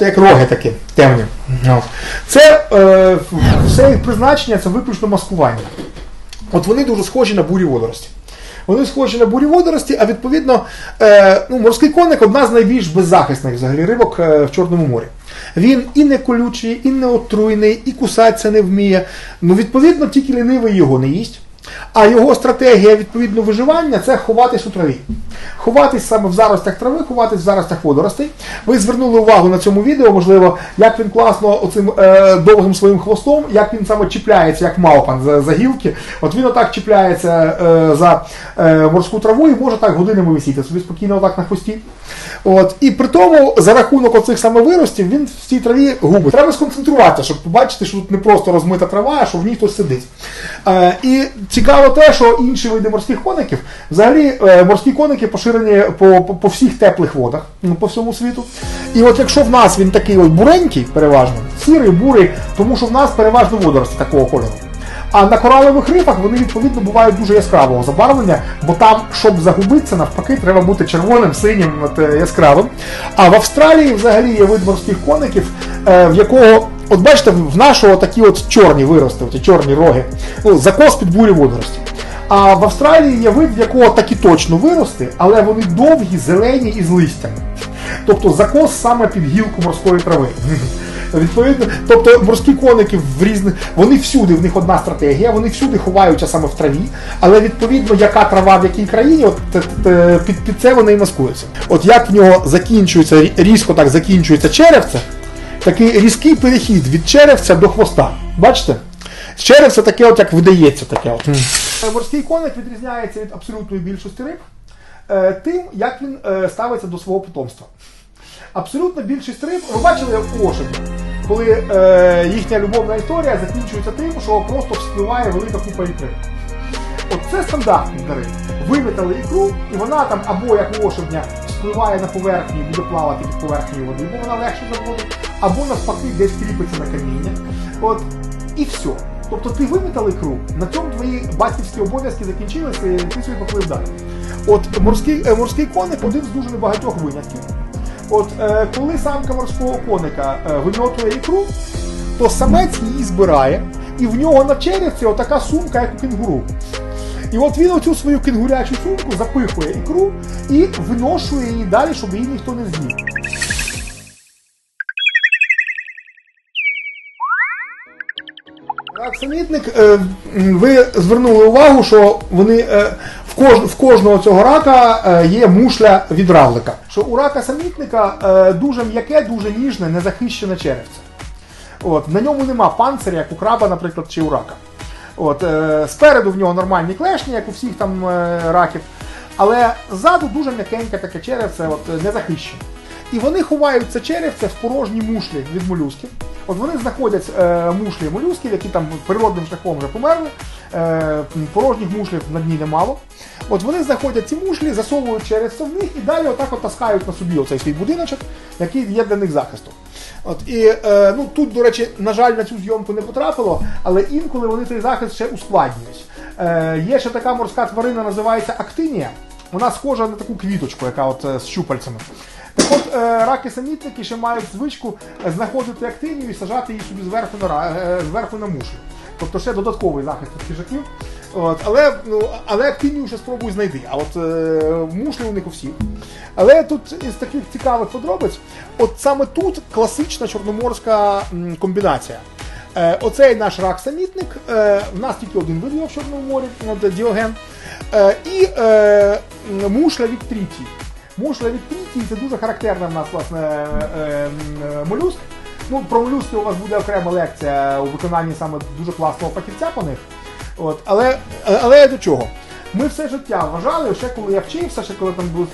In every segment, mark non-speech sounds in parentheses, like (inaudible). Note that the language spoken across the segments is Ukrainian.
бачите, як роги такі темні. Це е, все їх призначення це виключно маскування. От вони дуже схожі на бурі водорості. Вони схожі на бурі водорості, а відповідно, е, ну, морський коник одна з найбільш беззахисних взагалі рибок е, в Чорному морі. Він і не колючий, і не отруйний, і кусатися не вміє. Ну, відповідно, тільки лінивий його не їсть. А його стратегія відповідно виживання це ховатись у траві. Ховатись саме в заростях трави, ховатись в заростях водоростей. Ви звернули увагу на цьому відео, можливо, як він класно оцим е, довгим своїм хвостом, як він саме чіпляється, як мавпан за, за гілки. От він отак чіпляється е, за е, морську траву і може так годинами висіти собі спокійно отак на хвості. От. І при тому, за рахунок оцих саме виростів, він в цій траві губить. Треба сконцентруватися, щоб побачити, що тут не просто розмита трава, а що в ній хтось сидить. Е, і цікаво те, що інші види морських коників, взагалі е, морські коники поширені по, по, по всіх теплих водах ну, по всьому світу. І от якщо в нас він такий от буренький, переважно, сірий, бурий, тому що в нас переважно водорості такого кольору. А на коралових рифах вони відповідно бувають дуже яскравого забарвлення, бо там, щоб загубитися, навпаки, треба бути червоним, синім, е, яскравим. А в Австралії взагалі є вид морських коників, е, в якого, от бачите, в нашого такі от чорні вирости, оті чорні роги, ну, закос під бурі водорості. А в Австралії є вид, в якого такі точно вирости, але вони довгі, зелені і з листями. Тобто закос саме під гілку морської трави. (laughs) Відповідно, тобто морські коники в різних, вони всюди, в них одна стратегія, вони всюди ховаються саме в траві, але відповідно, яка трава в якій країні, от під, під це вони і маскуються. От як в нього закінчується, різко так закінчується черевце, такий різкий перехід від черевця до хвоста. Бачите? Черевце таке, от як видається, таке. От. Морський коник відрізняється від абсолютної більшості риб е, тим, як він е, ставиться до свого потомства. Абсолютно більшість риб, ви бачили в ошибі, коли е, їхня любовна історія закінчується тим, що просто вспливає велика купа ікри. От це стандартний риб. Вимітали ікру, і вона там або як у ошибня вспливає на поверхню буде плавати під поверхнею води, бо вона легше за або навпаки десь кріпиться на каміння. От і все. Тобто ти вимітав ікру, на цьому твої батьківські обов'язки закінчилися, і ти собі поплив далі. От морський, е, морський коник один з дуже небагатьох винятків. От е, коли самка морського коника е, вимьотує ікру, то самець її збирає, і в нього на черевці отака сумка, як у кенгуру. І от він оцю свою кенгурячу сумку запихує ікру і виношує її далі, щоб її ніхто не з'їв. Рак-самітник, е, ви звернули увагу, що вони е, в, кож, в кожного цього рака е, є мушля від равлика. Що у рака-самітника е, дуже м'яке, дуже ніжне, незахищене черевце. От, на ньому нема панциря, як у краба, наприклад, чи у рака. От, е, спереду в нього нормальні клешні, як у всіх там е, раків. Але ззаду дуже м'якеньке таке черевце, от, незахищене. І вони ховають це черевце в порожні мушлі від молюсків. От вони знаходять е, мушлі молюсків, які там природним шляхом вже померли. Е, порожніх мушлів на дні немало. От вони знаходять ці мушлі, засовують черевце в них і далі отак от таскають на собі оцей свій будиночок, який є для них захистом. От і е, ну тут, до речі, на жаль, на цю зйомку не потрапило, але інколи вони цей захист ще ускладнюють. Е, є ще така морська тварина, називається актинія. Вона схожа на таку квіточку, яка от е, з щупальцями. От е, раки-самітники ще мають звичку знаходити актинію і сажати її собі зверху на, е, зверху на мушлю. Тобто ще додатковий захист від хижаків. От, але, ну, але актинію ще спробуй знайти. А от е, мушлі у них у всіх. Але тут із таких цікавих подробиць, от саме тут класична чорноморська комбінація. Е, оцей наш рак-самітник, е, в нас тільки один вид в Чорному морі, от, діоген. Е, і е, мушля від трітій. Мушля від трітій це дуже характерна в нас власне е, е, молюск. Ну, про молюски у вас буде окрема лекція у виконанні саме дуже класного фахівця по них. От, але, але до чого? Ми все життя вважали, ще коли я вчився, ще коли там був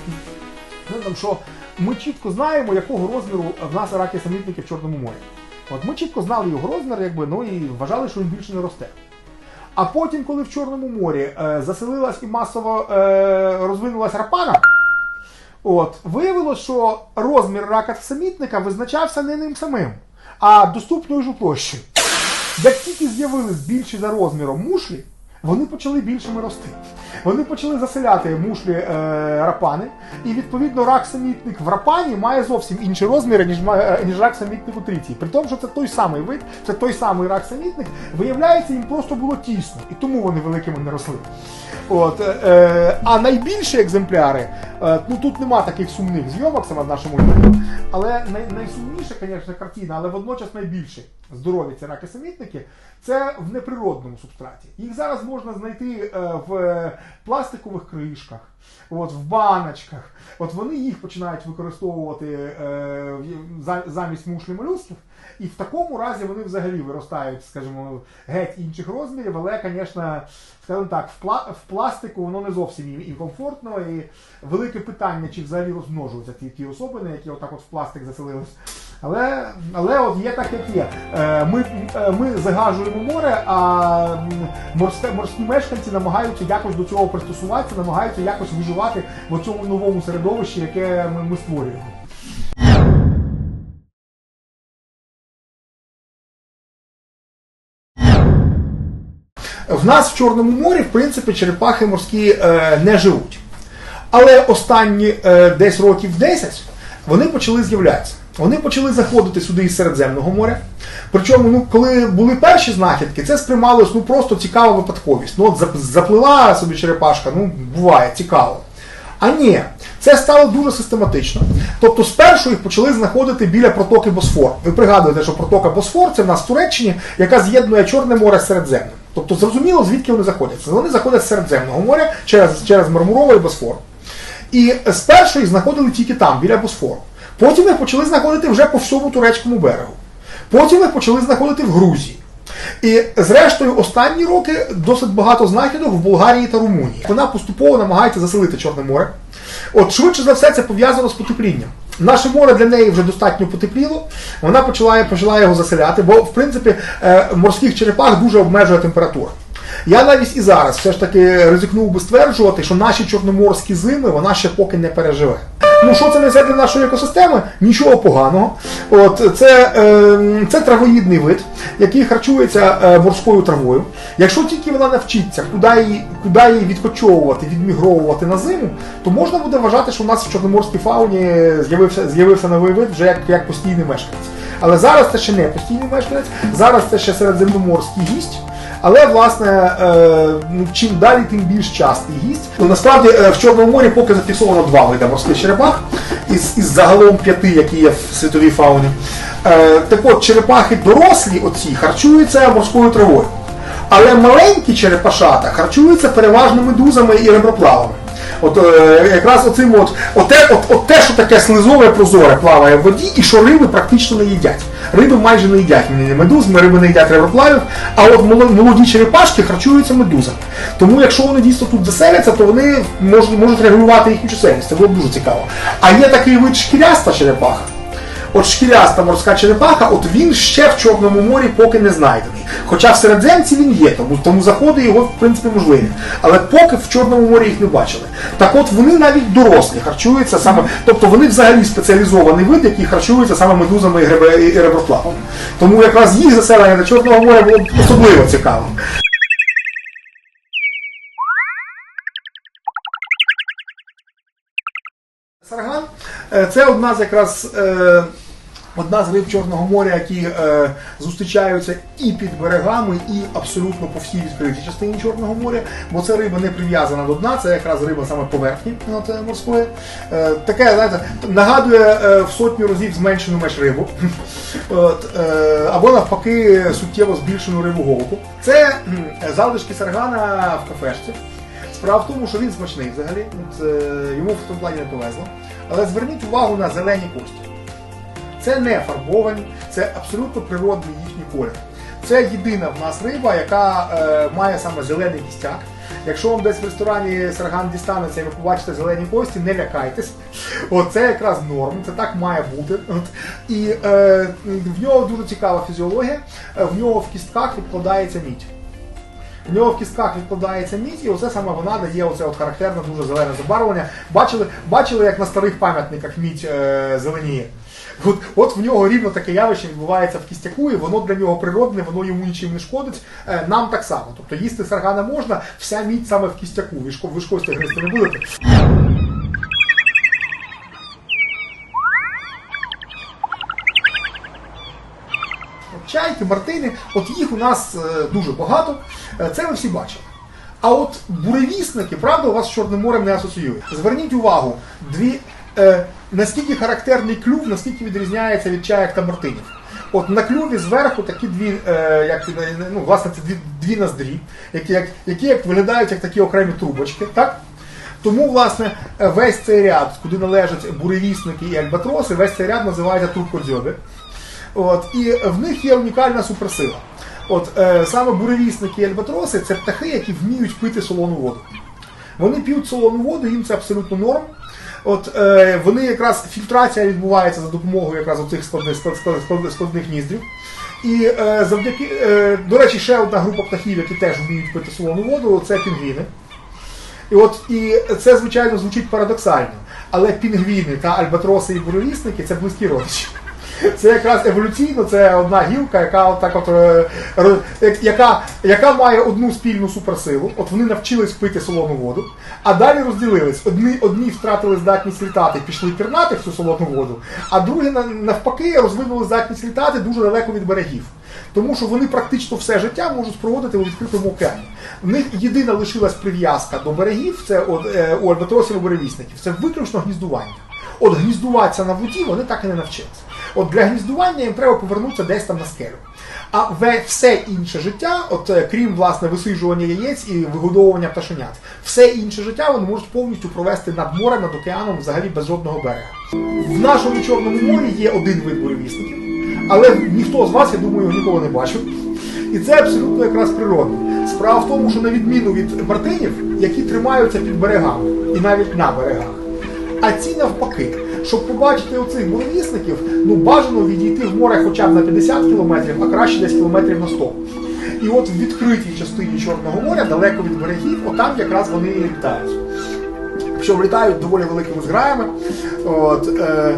ну, там, що ми чітко знаємо, якого розміру в нас раки самітники в Чорному морі. От ми чітко знали його розмір, якби, ну і вважали, що він більше не росте. А потім, коли в Чорному морі е, заселилась і масово е, розвинулась рапана, от, виявилося, що розмір рака самітника визначався не ним самим, а доступною ж площею. Як тільки з'явились більші за розміром мушлі, вони почали більшими рости. Вони почали заселяти мушлі е, рапани, і відповідно рак самітник в рапані має зовсім інші розміри, ніж, е, ніж рак самітник у триції. При тому, що це той самий вид, це той самий рак самітник, виявляється, їм просто було тісно, і тому вони великими не росли. От, е, е, а найбільші екземпляри, е, ну тут нема таких сумних зйомок саме в нашому відео, але най, найсумніша, звісно, картина, але водночас найбільше здорові ці раки самітники, це в неприродному субстраті. Їх зараз можна знайти е, в пластикових кришках, от, в баночках. От вони їх починають використовувати е, замість мушлі молюсків. І в такому разі вони взагалі виростають, скажімо, геть інших розмірів, але, звісно, скажімо так, в, пла- в пластику воно не зовсім і, і комфортно, і велике питання, чи взагалі розмножуються ті, ті особини, які отак от в пластик заселились. Але, але от є так, як є. Е, Ми, е, ми загажуємо море, а м, морське, морські мешканці намагаються якось до цього пристосуватися, намагаються якось виживати в цьому новому середовищі, яке ми, ми створюємо. В нас в Чорному морі, в принципі, черепахи морські е, не живуть. Але останні е, десь років 10 вони почали з'являтися. Вони почали заходити сюди із Середземного моря. Причому, ну, коли були перші знахідки, це сприймалось ну, просто цікава випадковість. Ну, от заплила собі черепашка, ну, буває, цікаво. А ні, це стало дуже систематично. Тобто спершу їх почали знаходити біля протоки Босфор. Ви пригадуєте, що протока Босфор це в нас в Туреччині, яка з'єднує Чорне море з Середземним. Тобто зрозуміло, звідки вони заходяться. Вони заходять з Середземного моря через, через Мармурове і Босфор. І спершу їх знаходили тільки там, біля Босфору. Потім їх почали знаходити вже по всьому турецькому берегу. Потім їх почали знаходити в Грузії. І зрештою, останні роки досить багато знахідок в Болгарії та Румунії. Вона поступово намагається заселити Чорне море. От швидше за все це пов'язано з потеплінням. Наше море для неї вже достатньо потепліло, вона почала, почала його заселяти, бо в принципі е, морських черепах дуже обмежує температура. Я навіть і зараз все ж таки ризикнув би стверджувати, що наші чорноморські зими вона ще поки не переживе. Ну що це несе для нашої екосистеми? Нічого поганого. От це, е, це травоїдний вид, який харчується е, морською травою. Якщо тільки вона навчиться, куди її, куди її відкочовувати, відмігровувати на зиму, то можна буде вважати, що у нас в чорноморській фауні з'явився, з'явився новий вид вже як, як постійний мешканець. Але зараз це ще не постійний мешканець, зараз це ще середземноморський гість. Але власне е, ну, чим далі, тим більш частий гість. Ну, насправді е, в Чорному морі поки зафіксовано два види морських черепах із, із загалом п'яти, які є в світовій фауні. Е, так от черепахи дорослі оці харчуються морською травою. Але маленькі черепашата харчуються переважно медузами і реброплавами. От е, якраз оцим от, оте, от, от те, що таке слизове прозоре плаває в воді, і що риби практично не їдять. Риби майже не їдять медуз, риби не їдять реброплавів, а от молоді черепашки харчуються медузами. Тому якщо вони дійсно тут заселяться, то вони можуть, можуть регулювати їхню чисельність. Це було б дуже цікаво. А є такий вид шкіряста черепаха. От шкіряста морська черепаха, от він ще в Чорному морі поки не знайдений. Хоча в середземці він є, тому, тому заходи його в принципі можливі. Але поки в Чорному морі їх не бачили. Так от вони навіть дорослі харчуються саме, тобто вони взагалі спеціалізований вид, який харчується саме медузами і, реброплавами. Тому якраз їх заселення до Чорного моря було особливо цікавим. Сарган е, це одна з якраз е, одна з риб Чорного моря, які е, зустрічаються і під берегами, і абсолютно по всій відкритій частині Чорного моря, бо це риба не прив'язана до дна, це якраз риба саме поверхні от, морської. Е, таке, знаєте, нагадує е, в сотню разів зменшену меж рибу. (laughs) От, е, або навпаки суттєво збільшену рибу голку. Це залишки саргана в кафешці. Справа в тому, що він смачний взагалі, От, е, йому в тому плані не повезло. Але зверніть увагу на зелені кості. Це не фарбовані, це абсолютно природний їхній колір. Це єдина в нас риба, яка е, має саме зелений кістяк. Якщо вам десь в ресторані сарган дістанеться і ви побачите зелені кості, не лякайтесь. Це якраз норм, це так має бути. От. І е, в нього дуже цікава фізіологія, Е, в нього в кістках відкладається мідь. В нього в кістках відкладається мідь, і оце саме вона дає оце от характерне дуже зелене забарвлення. Бачили, бачили, як на старих пам'ятниках мідь е, зеленіє. От, от в нього рівно таке явище відбувається в кістяку, і воно для нього природне, воно йому нічим не шкодить. Е, Нам так само. Тобто їсти саргана можна, вся мідь саме в кістяку. Ви ж гристи не будете. Чайки, мартини, от їх у нас е, дуже багато, Е, це ви всі бачили. А от буревісники, правда, у вас з Чорним морем не асоціюють. Зверніть увагу, дві, е, наскільки характерний клюв, наскільки відрізняється від чаєк та мартинів. От на клюві зверху такі дві, е, як, ну, власне, це дві, дві ноздрі, які, як, які як виглядають як такі окремі трубочки. Так? Тому, власне, е, весь цей ряд, куди належать буревісники і альбатроси, весь цей ряд називається трубкодзьоби. От, і в них є унікальна суперсила. От е, саме буревісники і альбатроси це птахи, які вміють пити солону воду. Вони п'ють солону воду, їм це абсолютно норм. От е, вони якраз фільтрація відбувається за допомогою якраз оцих складних, склад, склад, склад- складних ніздрів. І е, завдяки, е, до речі, ще одна група птахів, які теж вміють пити солону воду, це пінгвіни. І от і це, звичайно, звучить парадоксально. Але пінгвіни та альбатроси і буревісники це близькі родичі. Це якраз еволюційно, це одна гілка, яка так от, е, яка, яка має одну спільну суперсилу. От вони навчились пити солону воду, а далі розділились. Одні, одні втратили здатність літати, пішли пірнати в цю солону воду, а другі навпаки розвинули здатність літати дуже далеко від берегів. Тому що вони практично все життя можуть проводити у відкритому океані. В них єдина лишилась прив'язка до берегів, це е, у альбатросів і буревісників, це виключно гніздування. От гніздуватися на воді вони так і не навчилися. От для гніздування їм треба повернутися десь там на скелю. А все інше життя, от е, крім власне висиджування яєць і вигодовування пташенят, все інше життя вони можуть повністю провести над морем, над океаном, взагалі без жодного берега. В нашому Чорному морі є один вид буревісників, але ніхто з вас, я думаю, його ніколи не бачив. І це абсолютно якраз природно. Справа в тому, що на відміну від мартинів, які тримаються під берегами і навіть на берегах. А ці навпаки, щоб побачити оцих буревісників, ну бажано відійти в море хоча б на 50 кілометрів, а краще десь кілометрів на 100. І от в відкритій частині Чорного моря, далеко від берегів, отам якраз вони і літають. Що літають доволі великими зграями. От, е,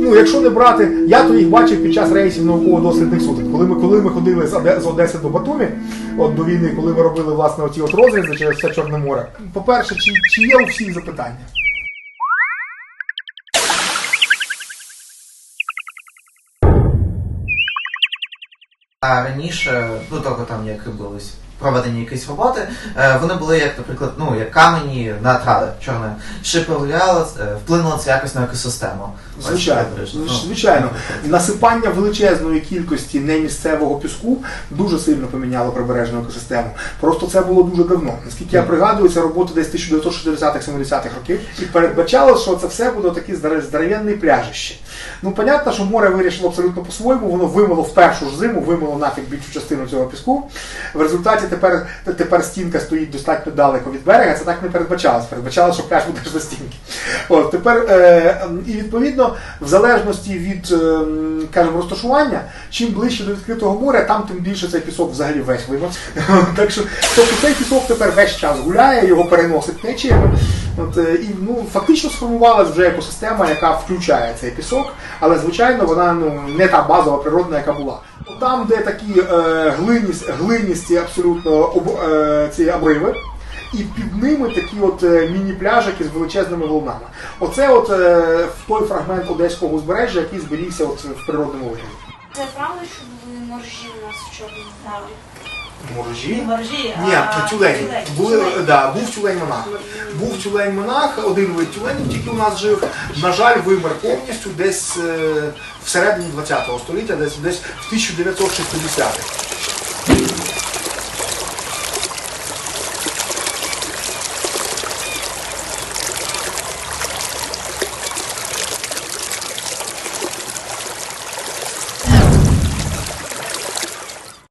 ну, якщо не брати, я то їх бачив під час рейсів науково-дослідних суден. Коли ми, коли ми ходили з Одеси до Батумі, от до війни, коли ми робили власне оці от розрізи через все Чорне море. По-перше, чи, чи є у всіх запитання? А раніше, до того там як були проведені якісь роботи, е, вони були як, наприклад, ну як камені на трави чорне. Чи повлияло, е, вплинуло це якось на екосистему? Ось, Звичайно, ну, Ну, звичайно. Насипання величезної кількості немісцевого піску дуже сильно поміняло прибережну екосистему. Просто це було дуже давно. Наскільки я пригадую, це робота десь 1960-70-х років, і передбачало, що це все буде такі здорове- пляжище. Ну, понятно, що море вирішило абсолютно по-своєму, воно вимило в першу ж зиму, вимило нафіг більшу частину цього піску. В результаті тепер, тепер стінка стоїть достатньо далеко від берега, це так не передбачалось. Передбачалось, що пляж буде до стінки. От, тепер, е, і відповідно, в залежності від е, кажемо, розташування, чим ближче до відкритого моря, там тим більше цей пісок взагалі весь вимився. (laughs) так що тобто цей пісок тепер весь час гуляє, його переносить течіями. От, е, і ну, фактично сформувалась вже екосистема, яка включає цей пісок, але звичайно вона ну, не та базова природна, яка була. Там, де такі е, глиність, глиністі абсолютно об, е, ці обриви, і під ними такі от е, міні-пляжики з величезними волнами. Оце от е, той фрагмент одеського узбережжя, який зберігся от в природному вигляді. Це правда, що були моржі у нас в Чорному морі? Моржі? Моржі, Ні, а тюлень. тюлень. Були, Тюлень. да, був тюлень монах. Був тюлень монах, один вид тюленів тільки у нас жив. На жаль, вимер повністю десь в всередині ХХ століття, десь десь в 1960-х.